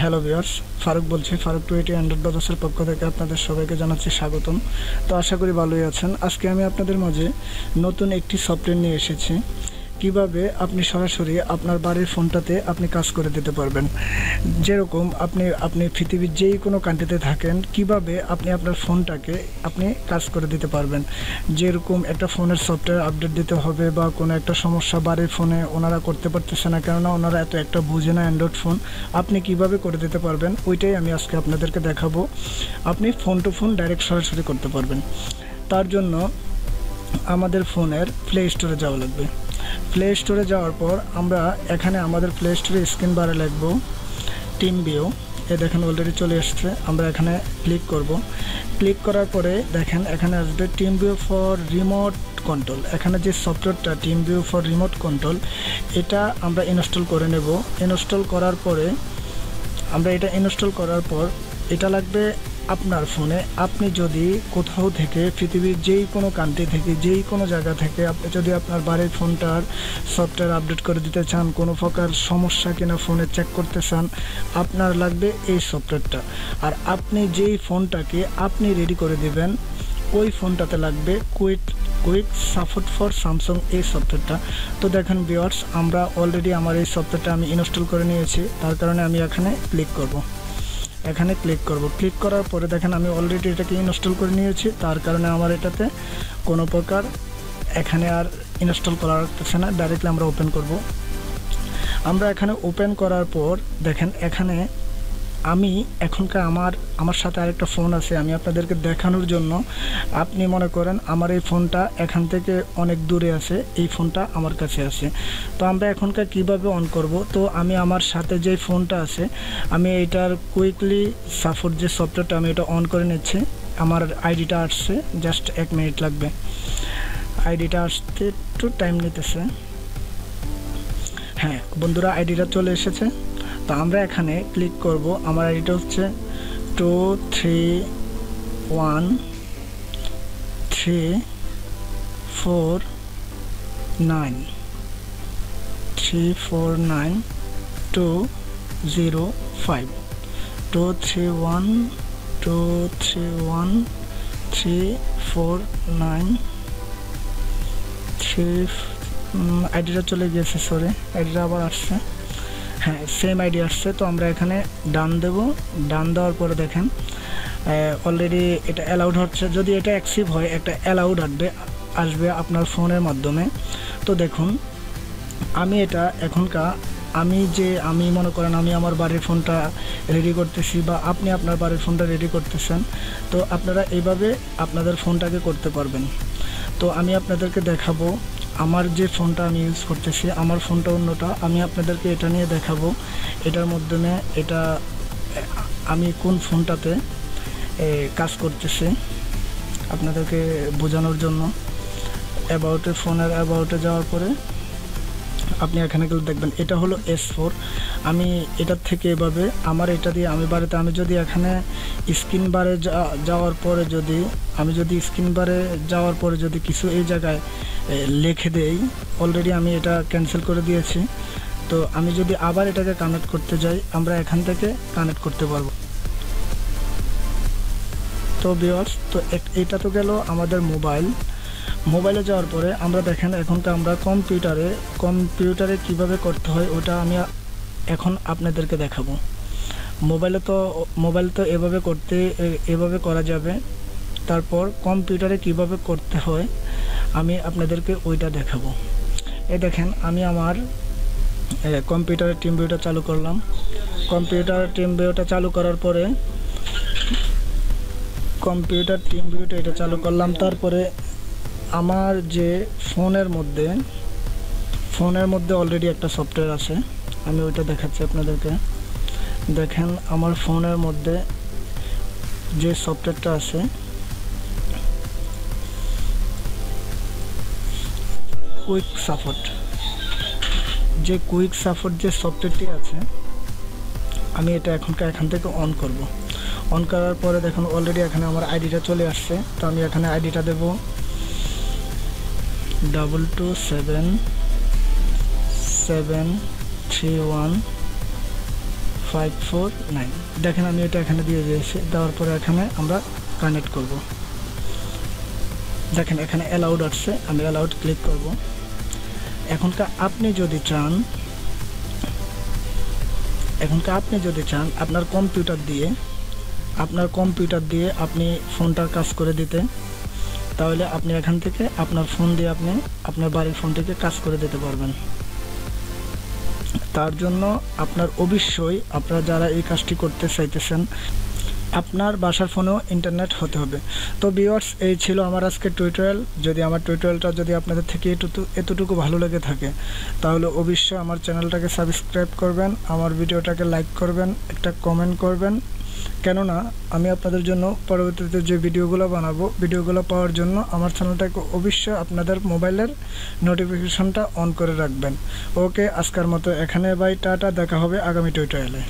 Hello viewers Faruk বলছি, Faruk টুয়েটি Android ব্রাদার্সের পক্ষ থেকে আপনাদের সবাইকে জানাচ্ছি স্বাগতম। তো আশা করি ভালোই আছেন। আজকে আমি আপনাদের মাঝে নতুন একটি সফটওয়্যার নিয়ে এসেছি। কীভাবে আপনি সরাসরি আপনার বাড়ির ফোনটাতে আপনি কাজ করে দিতে পারবেন? যেরকম আপনি আপনি পৃথিবীর যেই কোনো কান্ট্রিতে থাকেন, কীভাবে আপনি আপনার ফোনটাকে আপনি কাজ করে দিতে পারবেন? যেরকম একটা ফোনের সফটওয়্যার আপডেট দিতে হবে বা কোনো একটা সমস্যা বাড়ির ফোনে ওনারা করতে পারতেছে না, কেননা ওনারা এত একটা বুঝে না অ্যান্ড্রয়েড ফোন আপনি কীভাবে করে দিতে পারবেন? ওইটাই আমি আজকে আপনাদেরকে দেখাবো। আপনি ফোন টু ফোন ডাইরেক্ট সরাসরি করতে পারবেন। তার জন্য আমাদের ফোনের প্লে স্টোরে যাওয়া লাগবে। প্লে স্টোরে যাওয়ার পর আমরা এখানে আমাদের প্লে স্টোরে স্ক্রিন বারে লিখব টিম ভিউ এ দেখেন অলরেডি চলে এসছে। আমরা এখানে ক্লিক করব। ক্লিক করার পরে দেখেন এখানে আসবে team view for remote control এখানে যে সফটওয়্যারটা team view for remote control এটা আমরা ইনস্টল করে নেব। ইনস্টল করার পরে, আমরা এটা ইনস্টল করার পর, এটা লাগবে আপনার ফোনে আপনি যদি কোথাও থেকে, পৃথিবীর যেই কোনো কান্ট্রি থেকে যেই কোনো জায়গা থেকে আপনি যদি আপনার বাড়ির ফোনটার সফটওয়্যার আপডেট করে দিতে চান, কোনো প্রকার সমস্যা কিনা ফোনে চেক করতে চান, আপনার লাগবে এই সফটওয়্যারটা। আর আপনি যেই ফোনটাকে আপনি রেডি করে দিবেন, ওই ফোনটাতে লাগবে quick quick support for Samsung এই সফটওয়্যারটা। তো দেখেন ভিওয়ার্স আমরা অলরেডি আমার এই সফটওয়্যারটা আমি ইনস্টল করে নিয়েছি, তার কারণে আমি এখানে ক্লিক করব। এখানে ক্লিক করব। ক্লিক করার পরে দেখেন আমি অলরেডি এটাকে ইনস্টল করে নিয়েছি। তার কারণে আমার এটাতে কোনো প্রকার এখানে আর ইনস্টল করা লাগতেছে না। ডাইরেক্টলি আমরা ওপেন করব। আমরা এখানে ওপেন করার পর দেখেন এখানে আমি এখনকার আমার আমার সাথে আরেকটা ফোন আছে, আমি আপনাদেরকে দেখানোর জন্য। আপনি মনে করেন আমার এই ফোনটা এখান থেকে অনেক দূরে আছে, এই ফোনটা আমার কাছে আছে। তো আমরা এখনকার কীভাবে অন করব? তো আমি আমার সাথে যে ফোনটা আছে, আমি এটার কুইকলি সাপোর্ট যে সফটওয়্যারটা আমি এটা অন করে নিচ্ছি, আমার আইডিটা আসছে জাস্ট এক মিনিট লাগবে। আইডিটা আসতে একটু টাইম নিতেছে। হ্যাঁ বন্ধুরা, আইডিটা চলে এসেছে। তো আমরা এখানে ক্লিক করব। আমার আইডিটা হচ্ছে two three one three four nine three four nine two zero five two three one two three one three four nine three আইডিটা চলে গিয়েছে সরি আইডিটা আবার আসছে। হ্যাঁ সেম আইডি আসছে। তো আমরা এখানে ডান দেব। ডান দেওয়ার পরে দেখেন অলরেডি এটা অ্যালাউড হচ্ছে। যদি এটা অ্যাক্সিভ হয়, একটা অ্যালাউড আসবে আসবে আপনার ফোনের মাধ্যমে। তো দেখুন, আমি এটা এখনকার, আমি যে, আমি মনে করেন আমি আমার বাড়ির ফোনটা রেডি করতেছি বা আপনি আপনার বাড়ির ফোনটা রেডি করতেছেন, তো আপনারা এইভাবে আপনাদের ফোনটাকে করতে পারবেন। তো আমি আপনাদেরকে দেখাবো আমার যে ফোনটা আমি ইউজ করতেছি আমার ফোনটা অন্যটা, আমি আপনাদেরকে এটা নিয়ে দেখাবো। এটার মাধ্যমে এটা আমি কোন ফোনটাতে কাজ করতেছি আপনাদেরকে বোঝানোর জন্য। অ্যাবাউটে ফোনের অ্যাবাউটে যাওয়ার পরে আপনি এখানে গেলে দেখবেন, এটা হলো এস ফোর আমি এটার থেকে এভাবে, আমার এটা দিয়ে আমি বাড়িতে, আমি যদি এখানে স্ক্রিন বারে যাওয়ার পরে যদি, আমি যদি স্ক্রিন বারে যাওয়ার পরে যদি কিছু এই জায়গায় লিখে দেই অলরেডি আমি এটা ক্যান্সেল করে দিয়েছি। তো আমি যদি আবার এটাকে কানেক্ট করতে যাই, আমরা এখান থেকে কানেক্ট করতে পারব। তো বিয়ার্স তো এটা তো গেল আমাদের মোবাইল মোবাইলে যাওয়ার পরে আমরা দেখেন এখন তো আমরা কম্পিউটারে কম্পিউটারে কীভাবে করতে হয় ওটা আমি এখন আপনাদেরকে দেখাবো। মোবাইলে তো, মোবাইল তো এভাবে করতে এভাবে করা যাবে। তারপর কম্পিউটারে কীভাবে করতে হয় আমি আপনাদেরকে ওইটা দেখাবো। এ দেখেন, আমি আমার কম্পিউটারের টিম ভিউটা চালু করলাম। কম্পিউটার টিম ভিউটা চালু করার পরে, কম্পিউটার টিম ভিউটা এটা চালু করলাম। তারপরে আমার যে ফোনের মধ্যে ফোনের মধ্যে অলরেডি একটা সফটওয়্যার আছে। আমি ওইটা দেখাচ্ছি আপনাদেরকে। দেখেন, আমার ফোনের মধ্যে যে সফটওয়্যারটা আছে কুইক সাপোর্ট যে কুইক সাপোর্ট যে সফটওয়্যারটি আছে, আমি এটা এখনকার এখান থেকে অন করব। অন করার পরে দেখুন অলরেডি এখানে আমার আইডিটা চলে আসছে। তো আমি এখানে আইডিটা দেব। Double two seven seven three one five four nine দেখেন আমি এটা এখানে দিয়ে দিয়েছি, দেওয়ার পরে এখানে আমরা কানেক্ট করব। দেখেন এখানে অ্যালাউড আসছে, আমি অ্যালাউড ক্লিক করব। এখনকার আপনি যদি চান, এখনকার আপনি যদি চান আপনার কম্পিউটার দিয়ে, আপনার কম্পিউটার দিয়ে আপনি ফোনটার কাজ করে দিতে তাহলে আপনি এখান থেকে আপনার ফোন দিয়ে আপনি আপনার বাড়ির ফোন থেকে কাজ করে দিতে পারবেন। তার জন্য আপনার অবশ্যই আপনারা যারা এই কাজটি করতে চাইতেছেন, আপনার বাসার ফোনেও ইন্টারনেট হতে হবে। তো ভিউয়ার্স এই ছিল আমার আজকে টিউটোরিয়াল যদি আমার টিউটোরিয়ালটা যদি আপনাদের থেকে এটুকু এতটুকু ভালো লেগে থাকে, তাহলে অবশ্যই আমার চ্যানেলটাকে সাবস্ক্রাইব করবেন, আমার ভিডিওটাকে লাইক করবেন, একটা কমেন্ট করবেন। কেননা, আমি আপনাদের জন্য পরবর্তীতে যে ভিডিওগুলো বানাবো, ভিডিওগুলো পাওয়ার জন্য আমার চ্যানেলটাকে অবশ্যই আপনাদের মোবাইলের নোটিফিকেশনটা অন করে রাখবেন। ওকে, আজকের মতো এখানে বাই টাটা, দেখা হবে আগামী টিউটোরিয়ালে